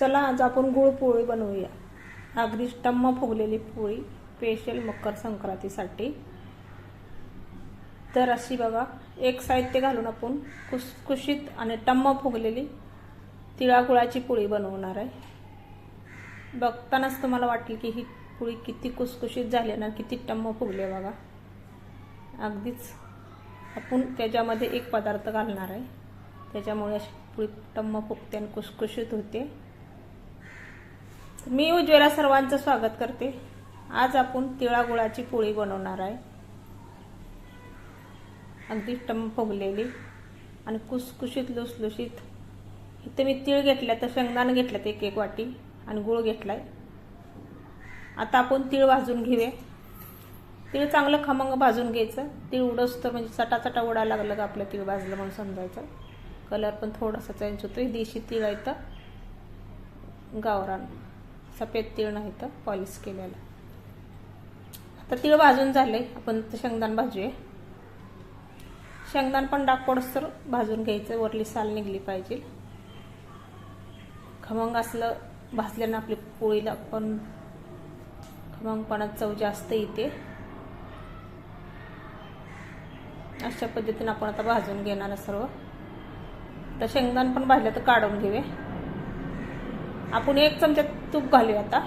चला आज आपण गुळ पोळी बनवूया. अगदी टम्म फुगलेली पोळी स्पेशल मकर संक्रांतीसाठी. तर अशी बघा एक साहित्य घालून आपण कुसकुशीत आणि टम्म फुगलेली तिळागुळाची पोळी बनवणार आहे. बघतानाच तुम्हाला वाटेल की ही पोळी किती कुसकुशीत झाली ना किती टम्म फुगले बघा. अगदीच आपण त्याच्यामध्ये एक पदार्थ घालणार आहे. त्याच्यामुळे अशी पोळी टम्म फुगते आणि कुसकुशीत होते. मी उज्ज्वला सर्वांचं स्वागत करते. आज आपण तिळागुळाची पोळी बनवणार आहे. अगदी टम फुगलेली आणि कुसकुशीत लुसलुशीत. इथे मी तीळ घेतल्या तर शेंगदाणं घेतल्यात एक एक वाटी आणि गुळ घेतलाय. आता आपण तीळ भाजून घेऊया. तीळ चांगलं खमंग भाजून घ्यायचं. तीळ उडसतं म्हणजे चटाचटा उडायला लागलं का आपलं तीळ भाजलं म्हणून समजायचं. कलर पण थोडासा चेंज होतो देशी तीळ आहे तर गावरान. सफेद तीळ नाही तर पॉलिश केलेला. आता तीळ भाजून झाले आपण शेंगदाण भाजूया. शेंगदाण पण डाकपोडसर पडसर भाजून घ्यायचं. वरली साल निघली पाहिजे. खमंग असलं भाजल्यानं आपली पोळीला पण खमंगपणात चव जास्त येते. अशा पद्धतीने आपण आता भाजून घेणार सर्व. तर शेंगदाण पण भाजलं तर काढून घेऊया. आपण एक चमच्यात तूप घालूया आता.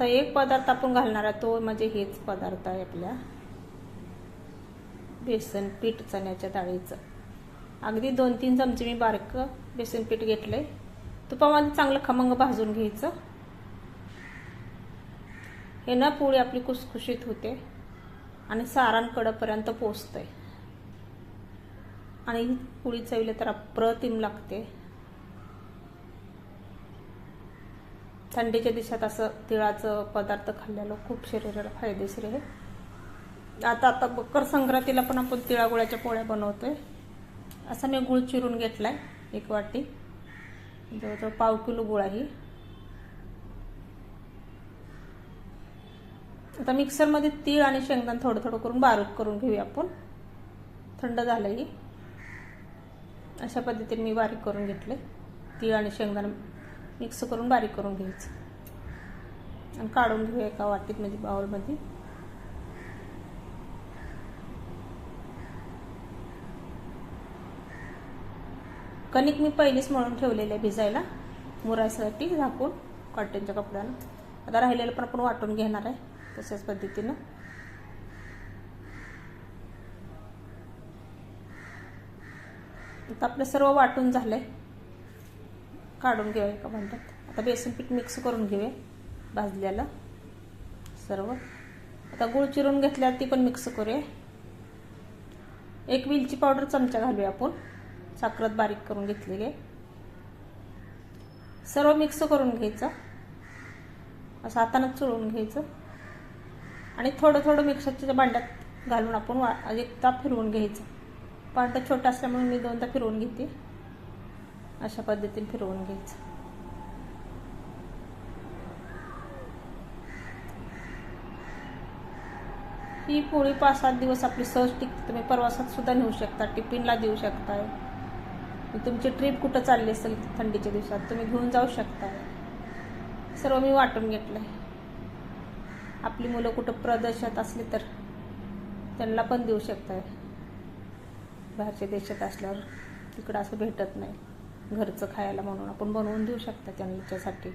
तर एक पदार्थ आपण घालणार आहे तो म्हणजे हेच पदार्थ आहे आपल्या. बेसन पीठ चण्याच्या डाळीचं. अगदी दोन तीन चमचे मी बारक बेसन पीठ घेतलंय. तुपामध्ये चांगलं खमंग भाजून घ्यायचं. हे ना पोळी आपली कुसखुशीत होते आणि सारण कडपर्यंत पोचतंय. आणि पोळी चवीला तर अप्रतिम लागते. थंडीच्या दिवसात असं तिळाचं पदार्थ खाल्ल्याला खूप शरीराला फायदेशीर आहे. आता आता मकर संक्रांतीला पण आपण तिळागुळाच्या पोळ्या बनवतोय. असा मी गुळ चिरून घेतलाय एक वाटी. जवळजवळ पाव किलो गुळ आहे. आता मिक्सरमध्ये तीळ आणि शेंगदाण थोडं थोडं करून बारीक करून घेऊया आपण. थंड झालंही अशा पद्धतीने मी बारीक करून घेतले तीळ आणि शेंगदाणा मिक्स करून बारीक करून घ्यायचं. आणि काढून घेऊया एका वाटीत म्हणजे बाउलमध्ये. कणिक मी पहिलीच मळून ठेवलेली आहे भिजायला. मुरासाठी झाकून कॉटनच्या कपड्यानं. आता राहिलेलं पण आपण वाटून घेणार आहे तशाच पद्धतीनं. आता आपलं सर्व वाटून झालंय. काढून घेऊया एका भांड्यात. आता बेसन पीठ मिक्स करून घेऊया भाजल्याला सर्व. आता गुळ चिरून घेतल्यावर ती पण मिक्स करूया. एक विलची पावडर चमचा घालूया आपण. साखरात बारीक करून घेतलेली सर्व मिक्स करून घ्यायचं. असं हातानंच चुळून घ्यायचं. आणि थोडं थोडं मिक्सरच्या भांड्यात घालून आपण वा एकदा फिरवून घ्यायचं. भांडं छोटं असल्यामुळे मी दोनदा फिरवून घेते. अशा पद्धतीने फिरवून घ्यायचं. ही पोळी पाच सात दिवस आपली सहज टिकते. तुम्ही प्रवासात सुद्धा नेऊ शकता टिफिनला देऊ शकताय तुमची ट्रिप कुठं चालली असेल थंडीच्या दिवसात तुम्ही घेऊन जाऊ शकता. सर्व मी वाटून घेतलंय. आपली मुलं कुठं प्रदेशात असली तर त्यांना पण देऊ शकताय. बाहेरच्या देशात असल्यावर तिकडं असं भेटत नाही. घरचं खायला म्हणून आपण बनवून देऊ शकता त्यांच्यासाठी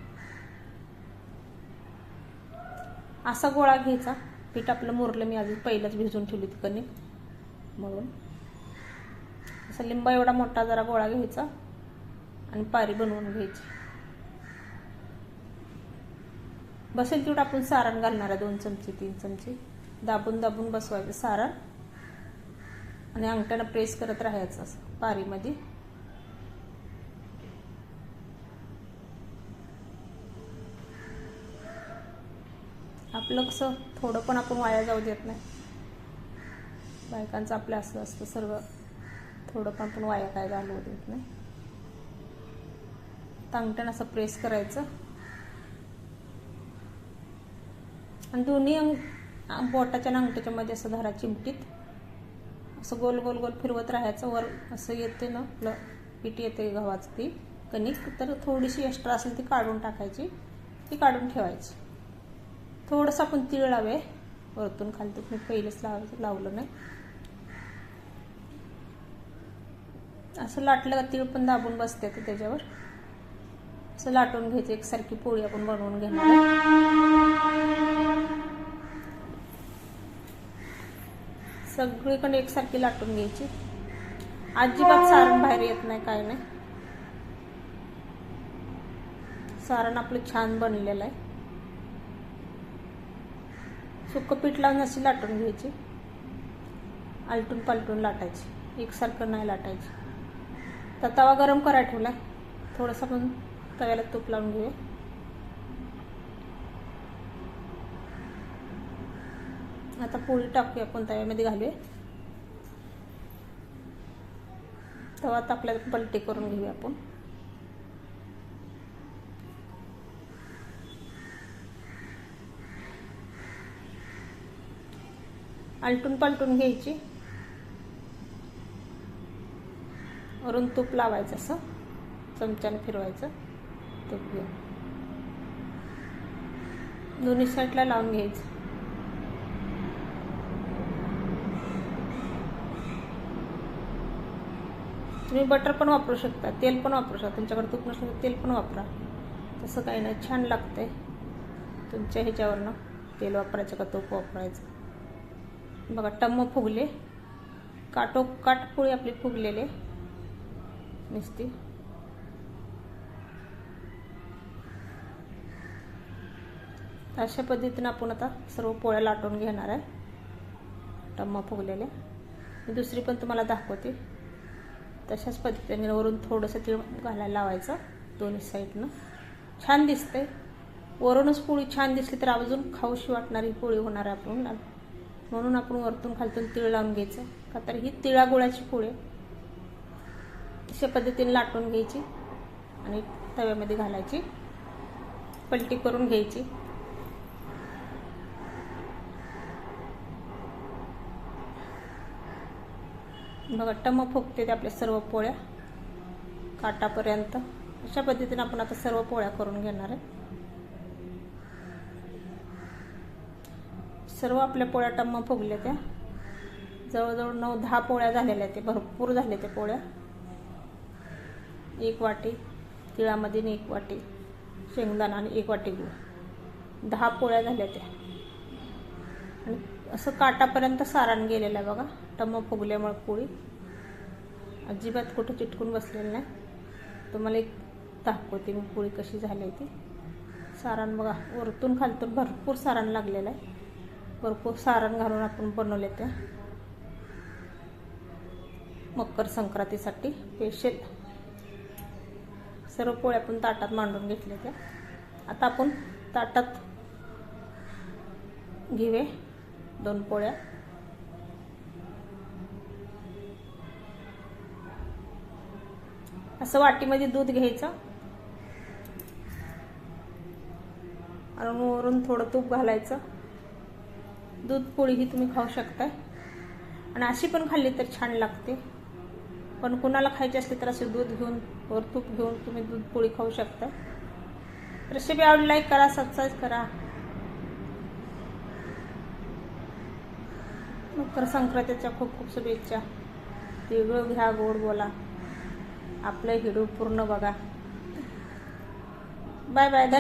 असा गोळा घ्यायचा. पीठ आपलं मुरलं मी आधी पहिलंच भिजून ठेवली ती कणिक म्हणून. असा लिंबा एवढा मोठा जरा गोळा घ्यायचा आणि पारी बनवून घ्यायची. बसेल तेवढं आपण सारण घालणार आहे दोन चमचे तीन चमचे. दाबून दाबून बसवायचं सारण. आणि अंगठ्यानं प्रेस करत राहायचं असं पारीमध्ये. आपलं कसं थोडं पण आपण वाया जाऊ देत नाही. बायकांचं आपलं असं असतं सर्व थोडं पण आपण वाया काय घालवू देत नाही. अंगठ्यानं असं प्रेस करायचं. आणि दोन्ही अंग बोटाच्या आणि अंगठ्याच्या मध्ये असं धरा चिमटीत. असं गोल गोल गोल फिरवत राहायचं वर असं येते ना आपलं पीठ येते गव्हाचं ती कणिक तर थोडीशी एक्स्ट्रा असेल ती काढून टाकायची ती काढून ठेवायची. थोडंसं आपण तीळ लावे वरतून खालतून मी पहिलेच लाव लावलं नाही. असं लाटलं का तीळ पण दाबून बसते तर त्याच्यावर. असं लाटून घ्यायचं एकसारखी पोळी आपण बनवून घेणार सगळीकडे एकसारखी लाटून घ्यायची. अजिबात सारण बाहेर येत नाही काय नाही. सारण आपलं छान बनलेलं आहे. सुकं पीठ लावून अशी लाटून घ्यायची. आलटून पालटून लाटायची. एकसारखं नाही लाटायची. तर तवा गरम करायला ठेवला थोडंसं पण तव्याला तूप लावून घेऊया. आता पोळी टाकूया आपण तव्यामध्ये घालूया. तवा तापल्याला पलटी करून घेऊया आपण. आलटून पालटून घ्यायची. वरून तूप लावायचं असं. चमच्याने फिरवायचं. तूप घेऊन. दोन्ही साईडला लावून घ्यायचं. तुम्ही बटर पण वापरू शकता तेल पण वापरू शकता तुमच्याकडे तूप नसेल तर तेल पण वापरा. तसं काही नाही छान लागतंय. तुमच्या ह्याच्यावरनं तेल वापरायचं का तूप वापरायचं? बघा टम्म फुगले. काटो काटपोळी आपली फुगलेले. नुसती. अशा पद्धतीनं आपण आता सर्व पोळ्या लाटून घेणार आहे. टम्म फुगलेल्या मी दुसरी पण तुम्हाला दाखवते. तशाच पद्धतीने वरून थोडंसं तीळ घालायला लावायचं दोन्ही साईडनं छान दिसते वरूनच पोळी छान दिसली तर अजून खाऊशी वाटणारी पोळी होणार आहे आपण. म्हणून आपण वरतून खालतून तीळ लावून घ्यायचं. का तर ही तिळा गुळाची पोळी अशा पद्धतीने लाटून घ्यायची आणि तव्यामध्ये घालायची. पलटी करून घ्यायची. बघा टम फुगते ते आपल्या सर्व पोळ्या काटापर्यंत. अशा पद्धतीने आपण आता सर्व पोळ्या करून घेणार आहे. सर्व आपल्या पोळ्या टम्म फुगल्या त्या. जवळजवळ नऊ दहा पोळ्या झालेल्या ते. भरपूर झाल्या त्या पोळ्या. एक वाटी तिळामध्ये एक वाटी शेंगदाणा आणि एक वाटी गुळ. दहा पोळ्या झाल्या त्या. असं काटापर्यंत सारण गेलेलं आहे बघा. टम फुगल्यामुळे पोळी. अजिबात कुठं चिटकून बसलेलं नाही. तुम्हाला एक दाखवते मी पोळी कशी झाली ती. सारण बघा वरतून खालतून भरपूर सारण लागलेलं आहे. भरपूर सारण घालून आपण बनवले त्या मकर संक्रांतीसाठी स्पेशल सर्व पोळ्या आपण ताटात मांडून घेतल्या त्या. आता आपण ताटात घेऊया दोन पोळ्या. असं वाटीमध्ये दूध घ्यायचं. आणि वरून थोडं तूप घालायचं. दूध पोळीही तुम्ही खाऊ शकताय. आणि अशी पण खाल्ली तर छान लागते. पण कुणाला खायची असली तर असे दूध घेऊन वर तूप घेऊन तुम्ही दूध पोळी खाऊ शकता रेसिपी आवडली लाईक करा सबस्क्राईब करा. मकर संक्रांतीच्या खूप खूप शुभेच्छा. तिळगुळ घ्या गोड बोला. आपलं हिडू पूर्ण बघा. Bye bye.